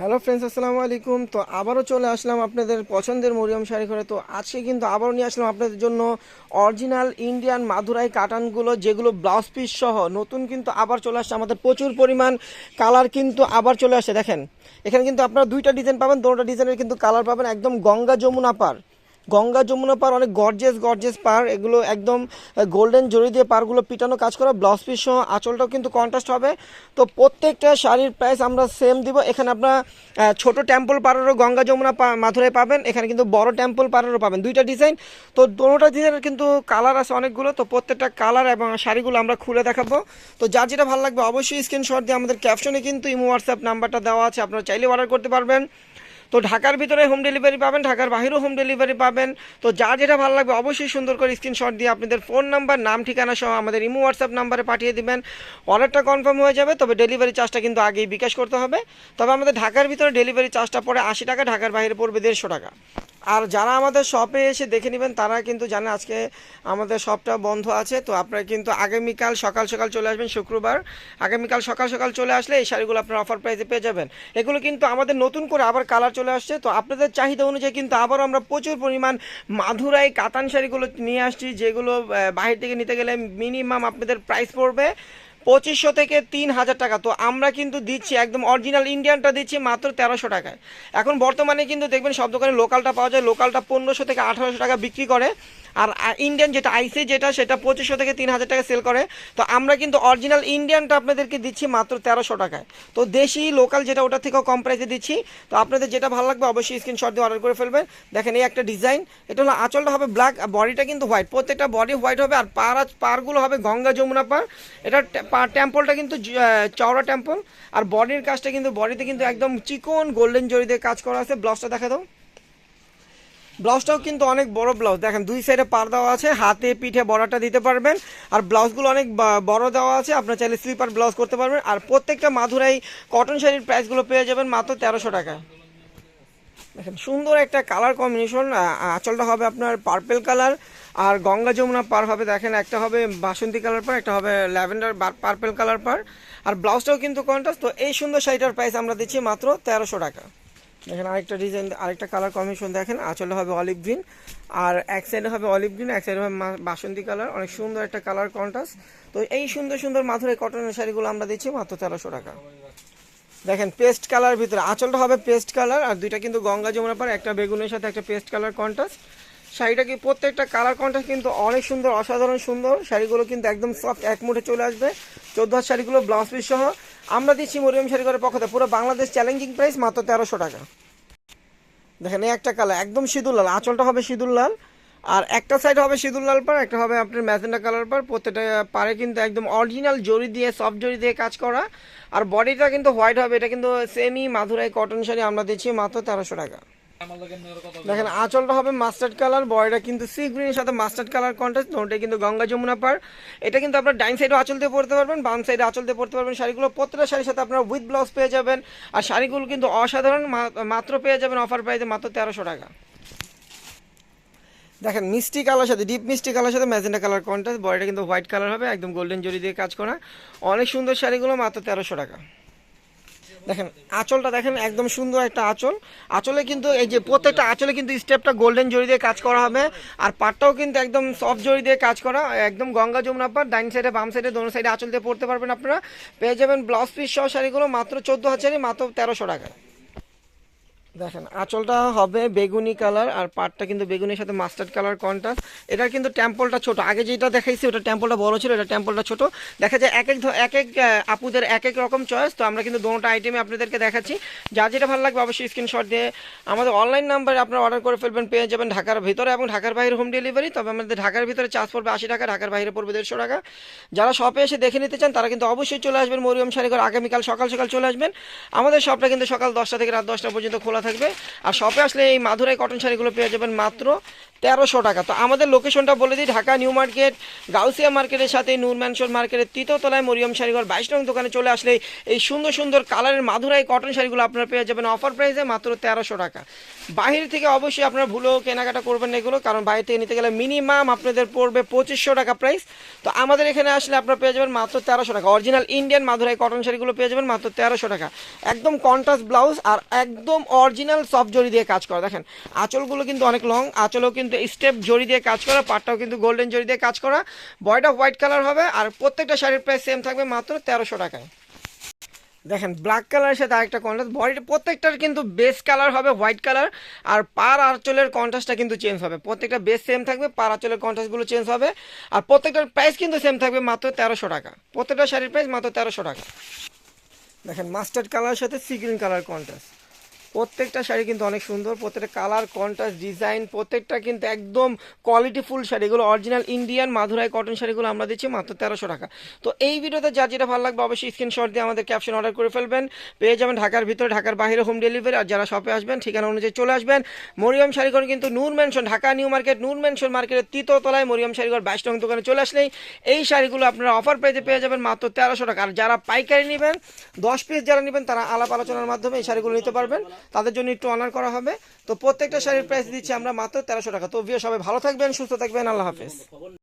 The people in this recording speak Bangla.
হ্যালো ফ্রেন্ডস, আসসালামু আলাইকুম। তো আবারও চলে আসলাম আপনাদের পছন্দের মরিয়ম শাড়ি ঘরে। তো আজকে কিন্তু আবারও নিয়ে আসলাম আপনাদের জন্য অরিজিনাল ইন্ডিয়ান মাদুরাই কাটানগুলো, যেগুলো ব্লাউজ পিস সহ নতুন কিন্তু আবার চলে আসছে। আমাদের প্রচুর পরিমাণ কালার কিন্তু আবার চলে আসে দেখেন, এখানে কিন্তু আপনারা দুইটা ডিজাইন পাবেন, দুটো ডিজাইনের কিন্তু কালার পাবেন, একদম গঙ্গা যমুনা পার। গঙ্গা, যমুনা পার, অনেক গর্জেস গর্জেস পার। এগুলো একদম গোল্ডেন জড়ি দিয়ে পারগুলো পিটানো কাজ করা। ব্লাউজ পিস সহ আঁচলটাও কিন্তু কন্ট্রাস্ট হবে। তো প্রত্যেকটা শাড়ির প্রাইস আমরা সেম দিব। এখানে আপনার ছোট টেম্পল পাড়ারও গঙ্গা, যমুনা মাথুরায় পাবেন। এখানে কিন্তু বড় টেম্পল পাড়ারও পাবেন। দুইটা ডিজাইন তো দোনোটা ডিজাইনের কিন্তু কালার আছে অনেকগুলো। তো প্রত্যেকটা কালার এবং শাড়িগুলো আমরা খুলে দেখাবো। তো যার যেটা ভালো লাগবে অবশ্যই স্ক্রিনশট দিয়ে আমাদের ক্যাপশনে কিন্তু ইমো হোয়াটসঅ্যাপ নাম্বারটা দেওয়া আছে। আপনারা চাইলে অর্ডার করতে পারবেন। তো ঢাকার ভিতরে হোম ডেলিভারি পাবেন, ঢাকার বাহিরেও হোম ডেলিভারি পাবেন। তো যার যেটা ভালো লাগবে অবশ্যই সুন্দর করে স্ক্রিনশট দিয়ে আপনাদের ফোন নাম্বার নাম, ঠিকানা সহ আমাদের ইমো হোয়াটসঅ্যাপ নাম্বারে পাঠিয়ে দিবেন। অর্ডারটা কনফার্ম হয়ে যাবে, তবে ডেলিভারি চার্জটা কিন্তু আগেই বিকাশ করতে হবে। তবে আমাদের ঢাকার ভিতরে ডেলিভারি চার্জটা পড়ে আশি টাকা, ঢাকার বাইরে পড়বে দেড়শো টাকা। আর যারা আমাদের শপে এসে দেখে নেবেন, তারা কিন্তু জানে আজকে আমাদের শপটা বন্ধ আছে। তো আপনারা কিন্তু আগামীকাল সকাল সকাল চলে আসবেন, শুক্রবার। আগামীকাল সকাল সকাল চলে আসলে এই শাড়িগুলো আপনার অফার প্রাইসে পেয়ে যাবেন। এগুলো কিন্তু আমাদের নতুন করে আবার কালার চলে আসছে। তো আপনাদের চাহিদা অনুযায়ী কিন্তু আবার আমরা প্রচুর পরিমাণ মাধুরাই কাতান শাড়িগুলো নিয়ে আসছি, যেগুলো বাহির থেকে নিতে গেলে মিনিমাম আপনাদের প্রাইস পড়বে। পঁচিশশো থেকে তিন হাজার টাকা। তো আমরা কিন্তু দিচ্ছি, একদম অরিজিনাল ইন্ডিয়ানটা দিচ্ছি মাত্র তেরোশো টাকায়। এখন বর্তমানে কিন্তু দেখবেন সব দোকানে লোকালটা পাওয়া যায় লোকালটা পনেরোশো থেকে আঠারোশো টাকা বিক্রি করে। আর ইন্ডিয়ান যেটা আইসি যেটা, সেটা পঁচিশশো থেকে তিন হাজার টাকা সেল করে। তো আমরা কিন্তু অরিজিনাল ইন্ডিয়ানটা আপনাদেরকে দিচ্ছি মাত্র তেরোশো টাকায়। তো দেশি লোকাল যেটা ওটা থেকেও কম প্রাইসে দিচ্ছি। তো আপনাদের যেটা ভালো লাগবে অবশ্যই স্ক্রিনশট দিয়ে অর্ডার করে ফেলবেন। দেখেন এই একটা ডিজাইন এটা হলো আঁচলটা হবে ব্ল্যাক বডিটা কিন্তু হোয়াইট প্রত্যেকটা বডি হোয়াইট হবে, আর পার, পারগুলো হবে গঙ্গা যমুনা পার। এটা টেম্পলটা কিন্তু চওড়া টেম্পল আর বডির কাজটা কিন্তু বডিতে কিন্তু একদম চিকন গোল্ডেন জরি দিয়ে কাজ করা আছে। ব্লাউজটা দেখা দাও। ব্লাউজটাও কিন্তু অনেক বড় ব্লাউজ দেখেন, দুই সাইডে পার দেওয়া আছে, হাতে, পিঠে বড়াটা দিতে পারবেন। আর ব্লাউজগুলো অনেক বড় দেওয়া আছে, আপনার চাইলে স্লিপার ব্লাউজ করতে পারবেন। আর প্রত্যেকটা মাধুরাই কটন শাড়ির প্রাইসগুলো পেয়ে যাবেন মাত্র তেরোশো টাকায়। দেখেন, সুন্দর একটা কালার কম্বিনেশন আঁচলটা হবে আপনার পার্পেল কালার আর গঙ্গা যমুনা পার হবে, দেখেন, একটা হবে বাসন্তী কালার পার, একটা হবে ল্যাভেন্ডার পার্পেল কালার পার, আর ব্লাউজটাও কিন্তু কন্ট্রাস্ট তো এই সুন্দর শাড়িটার প্রাইস আমরা দিচ্ছি মাত্র তেরোশো টাকা। দেখেন, আরেকটা ডিজাইন আরেকটা কালার কম্বিনেশন দেখেন আঁচলে হবে অলিভ গ্রিন আর এক সাইডে হবে অলিভ গ্রিন এক সাইডে হবে বাসন্তী কালার অনেক সুন্দর একটা কালার কন্ট্রাস্ট তো এই সুন্দর সুন্দর মাথুরাই কটনের শাড়িগুলো আমরা দিচ্ছি মাত্র তেরোশো টাকা। দেখেন পেস্ট কালার ভিতরে, আঁচলটা হবে পেস্ট কালার আর দুইটা কিন্তু গঙ্গা যমুনা পার একটা বেগুনের সাথে একটা পেস্ট কালার কন্ট্রাস্ট শাড়িটা কি প্রত্যেকটা কালার কন্ট্রাস্ট কিন্তু অনেক সুন্দর, অসাধারণ সুন্দর। শাড়িগুলো কিন্তু একদম সফট এক মুঠে চলে আসবে। চোদ্দ হাজার শাড়িগুলো ব্লাউজ পিস সহ। আমরা দিচ্ছি মরিয়ম শাড়ি পক্ষতে পুরো বাংলাদেশ চ্যালেঞ্জিং প্রাইস মাত্র তেরোশো টাকা। দেখেন, এই একটা কালার একদম সিঁদুর লাল। আঁচলটা হবে সিঁদুর লাল, আর একটা সাইড হবে সিঁদুর লাল পার একটা হবে আপনার ম্যাজেন্ডা কালার পার প্রত্যেকটা পারে কিন্তু একদম অরিজিনাল জরি দিয়ে সফট জরি দিয়ে কাজ করা। আর বডিটা কিন্তু হোয়াইট হবে, এটা কিন্তু সেমি মাধুরাই কটন শাড়ি, আমরা দিচ্ছি মাত্র তেরোশো টাকা। দেখেন, আঁচলটা হবে মাস্টার্ড কালার বডিটা কিন্তু সি গ্রিনের সাথে মাস্টার্ড কালার কন্ট্রাস্ট ওটা কিন্তু গঙ্গা যমুনা পার। এটা কিন্তু আপনার ডাইন সাইডে আঁচল দিয়ে পড়তে পারবেন, বাম সাইডে আঁচল দিয়ে পড়তে পারবেন। শাড়িগুলো প্রত্যেকটা শাড়ির সাথে আপনারা উইথ ব্লাউজ পেয়ে যাবেন। আর শাড়িগুলো কিন্তু অসাধারণ মাত্র পেয়ে যাবেন অফার প্রাইসে মাত্র তেরোশো টাকা। দেখেন, মিষ্টি কালার সাথে ডিপ মিষ্টি কালার সাথে ম্যাজেন্ডা কালার কন্ট্রাস্ট বডিটা কিন্তু হোয়াইট কালার হবে, একদম গোল্ডেন জরি দিয়ে কাজ করা। অনেক সুন্দর শাড়িগুলো, মাত্র তেরোশো টাকা। দেখেন, আঁচলটা দেখেন, একদম সুন্দর একটা আঁচল। আঁচলে কিন্তু এই যে প্রত্যেকটা আঁচলে কিন্তু স্টেপটা গোল্ডেন জরি দিয়ে কাজ করা হবে, আর পাটটাও কিন্তু একদম সফট জরি দিয়ে কাজ করা, একদম গঙ্গা যমুনা পাট ডাইন সাইডে বাম সাইডে দোনো সাইডে আঁচল দিয়ে পড়তে পারবেন আপনারা। পেয়ে যাবেন ব্লাউজ পিস সহ শাড়িগুলো, মাত্র চোদ্দ হাজারই, মাত্র তেরোশো টাকা দেখেন, আঁচলটা হবে বেগুনি কালার আর পাটটা কিন্তু বেগুনির সাথে মাস্টার্ড কালার কন্ট্রাস্ট এটার কিন্তু টেম্পলটা ছোট। আগে যেটা দেখাইছি, ওটা টেম্পলটা বড় ছিল, এটা টেম্পলটা ছোট। দেখা যায় এক এক এক এক আপুদের এক এক রকম চয়েস তো আমরা কিন্তু দুটো আইটেমে আপনাদেরকে দেখাচ্ছি। যা যেটা ভালো লাগবে অবশ্যই স্ক্রিনশট দিয়ে আমাদের অনলাইন নাম্বারে আপনারা অর্ডার করে ফেলবেন, পেয়ে যাবেন ঢাকার ভিতরে এবং ঢাকার বাইরে হোম ডেলিভারি তবে আমাদের ঢাকার ভিতরে চার্জ পড়বে আশি টাকা, ঢাকার বাইরে পড়বে দেড়শো টাকা। যারা শপে এসে দেখে নিতে চান, তারা কিন্তু অবশ্যই চলে আসবেন মরিয়ম শাড়িঘর। আগামীকাল সকাল সকাল চলে আসবেন। আমাদের শপটা কিন্তু সকাল দশটা থেকে রাত দশটা পর্যন্ত খোলা থাকবে। আর শপে আসলে এই মাধুরাই কটন শাড়িগুলো পেয়ে যাবেন মাত্র তেরোশো টাকা। তো আমাদের লোকেশনটা বলে দিই, ঢাকা, নিউ মার্কেট, গাউসিয়া মার্কেটের সাথে নূর মার্কেটের তৃতীয়তলায় মরিয়ম শাড়িঘর, বাইশ নং দোকানে চলে আসলে এই সুন্দর সুন্দর কালারের মাধুরাই কটন শাড়িগুলো আপনারা পেয়ে যাবেন অফার প্রাইসে মাত্র তেরোশো টাকা। বাইরে থেকে অবশ্যই আপনারা ভুলেও কেনাকাটা করবেন না এগুলো, কারণ বাইরে থেকে নিতে গেলে মিনিমাম আপনাদের পড়বে পঁচিশশো টাকা প্রাইস তো আমাদের এখানে আসলে আপনারা পেয়ে যাবেন মাত্র তেরোশো টাকা। অরিজিনাল ইন্ডিয়ান মাধুরাই কটন শাড়িগুলো পেয়ে যাবেন মাত্র তেরোশো টাকা। একদম কন্ট্রাস্ট ব্লাউজ আর একদম অরিজিনাল সফট জরি দিয়ে কাজ করা। দেখেন, আঁচলগুলো কিন্তু অনেক লং আঁচলেও কিন্তু স্টেপ জরি দিয়ে কাজ করা, পাটটাও কিন্তু গোল্ডেন জরি দিয়ে কাজ করা। বয়টা হোয়াইট কালার হবে, আর প্রত্যেকটা শাড়ির প্রাইস সেম থাকবে মাত্র তেরোশো টাকায়। দেখেন ব্ল্যাক কালারের সাথে আরেকটা কন্ট্রাস্ট বডিটা প্রত্যেকটার কিন্তু বেস কালার হবে হোয়াইট কালার আর পার আঁচলের কন্ট্রাস্টটা কিন্তু চেঞ্জ হবে। প্রত্যেকটা বেস সেম থাকবে, পার আঁচলের কন্ট্রাস্টগুলো চেঞ্জ হবে, আর প্রত্যেকটার প্রাইস কিন্তু সেম থাকবে মাত্র তেরোশো টাকা। প্রত্যেকটা শাড়ির প্রাইস মাত্র তেরোশো টাকা। দেখেন মাস্টার্ড কালারের সাথে সি গ্রিন কালার কন্ট্রাস্ট প্রত্যেকটা শাড়ি কিন্তু অনেক সুন্দর, প্রত্যেকটা কালার কন্ট্রাস্ট ডিজাইন প্রত্যেকটা কিন্তু একদম quality full sari original Indian Madurai cotton শাড়িগুলো আমরা দিচ্ছি মাত্র তেরোশো টাকা। তো এই ভিডিওতে যার যেটা ভালো লাগবে অবশ্যই স্ক্রিনশট দিয়ে আমাদের ক্যাপশন অর্ডার করে ফেলবেন। পেয়ে যাবেন ঢাকার ভিতরে, ঢাকার বাইরে হোম ডেলিভারি আর যারা শপে আসবেন, ঠিকানা অনুযায়ী চলে আসবেন। মরিয়ম শাড়িঘর কিন্তু Noor mansion Dhaka new market Noor mansion মার্কেটের তৃতীয়তলায় মরিয়ম শাড়িঘর বাইশ টং দোকানে চলে আসলেই এই শাড়িগুলো আপনারা অফার প্রাইজে পেয়ে যাবেন মাত্র তেরোশো টাকা। আর যারা পাইকারি নেবেন, দশ পিস যারা নেবেন, তারা আলাপ আলোচনার মাধ্যমে এই শাড়িগুলো নিতে পারবেন। তাদের জন্য একটু অনার করা হবে। তো প্রত্যেকটা শাড়ির প্রাইস দিচ্ছি আমরা মাত্র তেরোশো টাকা। তো ভিও সবাই ভালো থাকবেন, সুস্থ থাকবেন, আল্লাহ হাফেজ।